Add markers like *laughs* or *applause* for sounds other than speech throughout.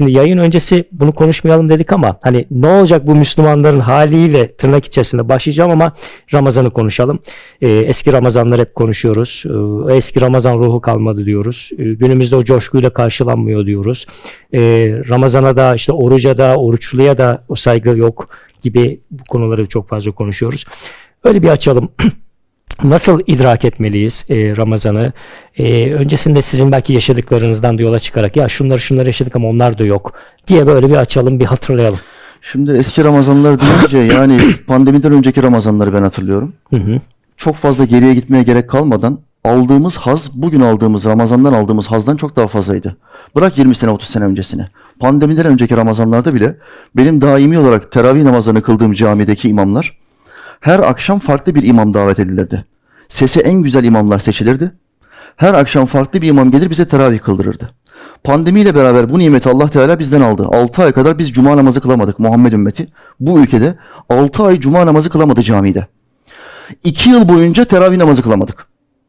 Şimdi yayın öncesi bunu konuşmayalım dedik ama hani ne olacak bu Müslümanların haliyle tırnak içerisinde başlayacağım ama Ramazan'ı konuşalım. Ee, eski Ramazanlar hep konuşuyoruz. Ee, eski Ramazan ruhu kalmadı diyoruz. Ee, günümüzde o coşkuyla karşılanmıyor diyoruz. Ee, Ramazan'a da işte oruca da oruçluya da o saygı yok gibi bu konuları çok fazla konuşuyoruz. Öyle bir açalım. *clears throat* Nasıl idrak etmeliyiz e, Ramazan'ı? E, öncesinde sizin belki yaşadıklarınızdan da yola çıkarak ya şunları şunları yaşadık ama onlar da yok diye böyle bir açalım bir hatırlayalım. Şimdi eski Ramazanlar deyince *coughs* yani pandemiden önceki Ramazanları ben hatırlıyorum. Hı hı. Çok fazla geriye gitmeye gerek kalmadan aldığımız haz bugün aldığımız Ramazan'dan aldığımız hazdan çok daha fazlaydı. Bırak 20 sene 30 sene öncesini. Pandemiden önceki Ramazanlarda bile benim daimi olarak teravih namazlarını kıldığım camideki imamlar her akşam farklı bir imam davet edilirdi. Sesi en güzel imamlar seçilirdi. Her akşam farklı bir imam gelir bize teravih kıldırırdı. Pandemiyle beraber bu nimeti Allah Teala bizden aldı. 6 ay kadar biz cuma namazı kılamadık Muhammed ümmeti. Bu ülkede 6 ay cuma namazı kılamadı camide. 2 yıl boyunca teravih namazı kılamadık.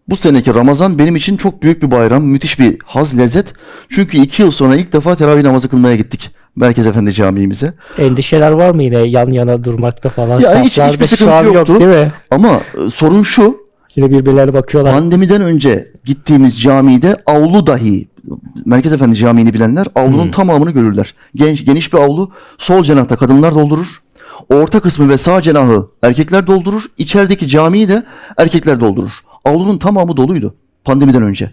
Bu seneki Ramazan benim için çok büyük bir bayram, müthiş bir haz, lezzet. Çünkü 2 yıl sonra ilk defa teravih namazı kılmaya gittik. Merkez Efendi Camii'mize. Endişeler var mı yine yan yana durmakta falan? Ya hiç- hiçbir sıkıntı an yok yoktu. değil mi? Ama e, sorun şu, Yine birbirlerine bakıyorlar. Pandemiden önce gittiğimiz camide avlu dahi Merkez Efendi Camii'ni bilenler avlunun tamamını görürler. Genç, geniş bir avlu. Sol cenahta kadınlar doldurur. Orta kısmı ve sağ cenahı erkekler doldurur. İçerideki camiyi de erkekler doldurur. Avlunun tamamı doluydu pandemiden önce.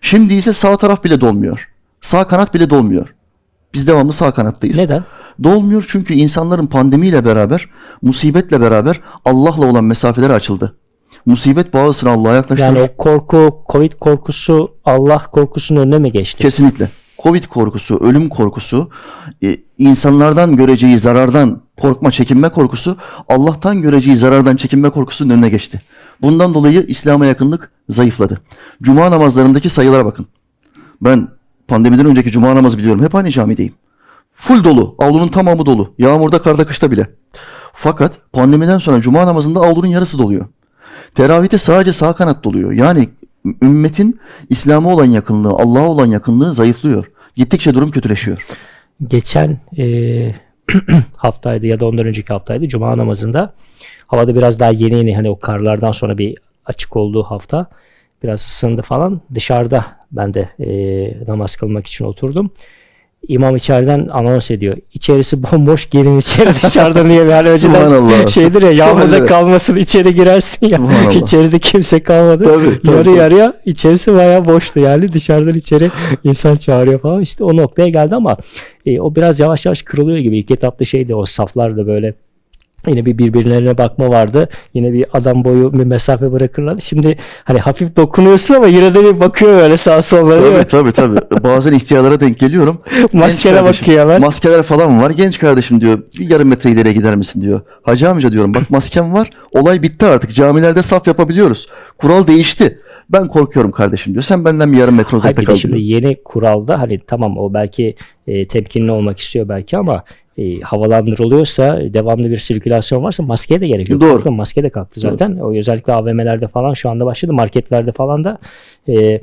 Şimdi ise sağ taraf bile dolmuyor. Sağ kanat bile dolmuyor. Biz devamlı sağ kanattayız. Neden? Dolmuyor çünkü insanların pandemiyle beraber, musibetle beraber Allah'la olan mesafeleri açıldı. Musibet bağısını Allah'a yaklaştırır. Yani o korku, Covid korkusu Allah korkusunun önüne mi geçti? Kesinlikle. Covid korkusu, ölüm korkusu, e, insanlardan göreceği zarardan korkma, çekinme korkusu, Allah'tan göreceği zarardan çekinme korkusunun önüne geçti. Bundan dolayı İslam'a yakınlık zayıfladı. Cuma namazlarındaki sayılara bakın. Ben pandemiden önceki cuma namazı biliyorum. Hep aynı camideyim. Full dolu. Avlunun tamamı dolu. Yağmurda, karda, kışta bile. Fakat pandemiden sonra cuma namazında avlunun yarısı doluyor. Teravihte sadece sağ kanat doluyor. Yani ümmetin İslam'a olan yakınlığı, Allah'a olan yakınlığı zayıflıyor. Gittikçe durum kötüleşiyor. Geçen e, *clears throat* haftaydı ya da ondan önceki haftaydı Cuma namazında havada biraz daha yeni yeni hani o karlardan sonra bir açık olduğu hafta biraz ısındı falan dışarıda ben de e, namaz kılmak için oturdum. İmam içeriden anons ediyor. İçerisi bomboş gelin içeri *laughs* dışarıda niye yani önceden şeydir ya yağmurda kalmasın içeri girersin ya. *laughs* İçeride kimse kalmadı. Tabii, tabii, Yarı yarıya içerisi bayağı boştu yani dışarıdan içeri insan çağırıyor falan. İşte o noktaya geldi ama e, o biraz yavaş yavaş kırılıyor gibi. İlk etapta şeydi o saflar da böyle Yine bir birbirlerine bakma vardı. Yine bir adam boyu bir mesafe bırakırlardı. Şimdi hani hafif dokunuyorsun ama yine de bir bakıyor böyle sağa sola değil mi? Tabii tabii tabii. *laughs* Bazen ihtiyarlara denk geliyorum. Maskene Genç kardeşim, bakıyor hemen. Maskeler falan var. Genç kardeşim diyor bir yarım metre ileriye gider misin diyor. Hacı amca diyorum bak maskem var. Olay bitti artık. Camilerde saf yapabiliyoruz. Kural değişti. Ben korkuyorum kardeşim diyor. Sen benden bir yarım metre uzakta kal şimdi yeni kuralda hani tamam o belki e, temkinli olmak istiyor belki ama e, havalandırılıyorsa devamlı bir sirkülasyon varsa maskeye de gerek yok. Doğru. Bakın maske de kalktı zaten. O özellikle AVM'lerde falan şu anda başladı. Marketlerde falan da e,